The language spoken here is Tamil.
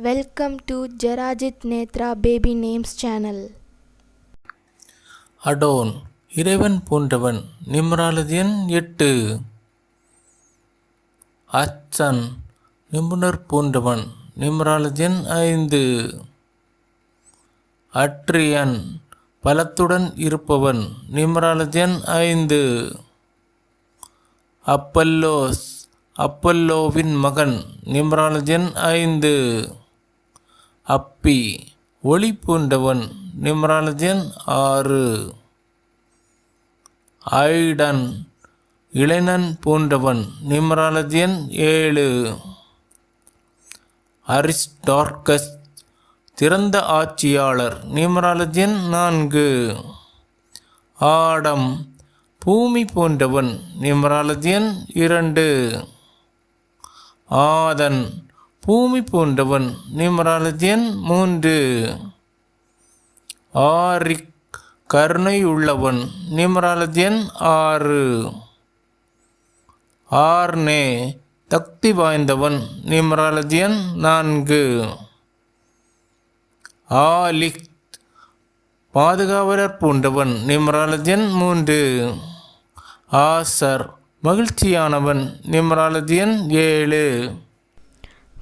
வெல்கம் டு ஜெராஜித் நேத்ரா பேபி நேம்ஸ் சேனல் அடோன் இறைவன் போன்றவன் நிம்ராலது எண் எட்டு. அச்சன் நிபுணர் போன்றவன் நிம்ராலது எண் ஐந்து. அட்ரியன் பலத்துடன் இருப்பவன் நிம்ராலது எண் ஐந்து. அப்பல்லோஸ் அப்பல்லோவின் மகன் நிம்ராலது எண் ஐந்து. அப்பி. ஒளி பூண்டவன் நிம்ராலது ஆறு. ஐடன். இளைஞன் பூண்டவன் நிம்ராலது ஏழு. அரிஸ்டார்கஸ். திறந்த ஆட்சியாளர் நிம்ராலது நான்கு. ஆடம். பூமி போன்றவன் நிம்ராலது இரண்டு. ஆதன். பூமி போன்றவன் நிம்ராலது எண் மூன்று. ஆரிக் கருணை உள்ளவன் நிம்ராலது எண் ஆறு. ஆர்னே தக்தி வாய்ந்தவன் நிம்ராலது எண் நான்கு. ஆலிக் பாதுகாவலர் பூண்டவன் நிம்ராலது எண் மூன்று. ஆசர் மகிழ்ச்சியானவன் நிம்ராலது எண் ஏழு.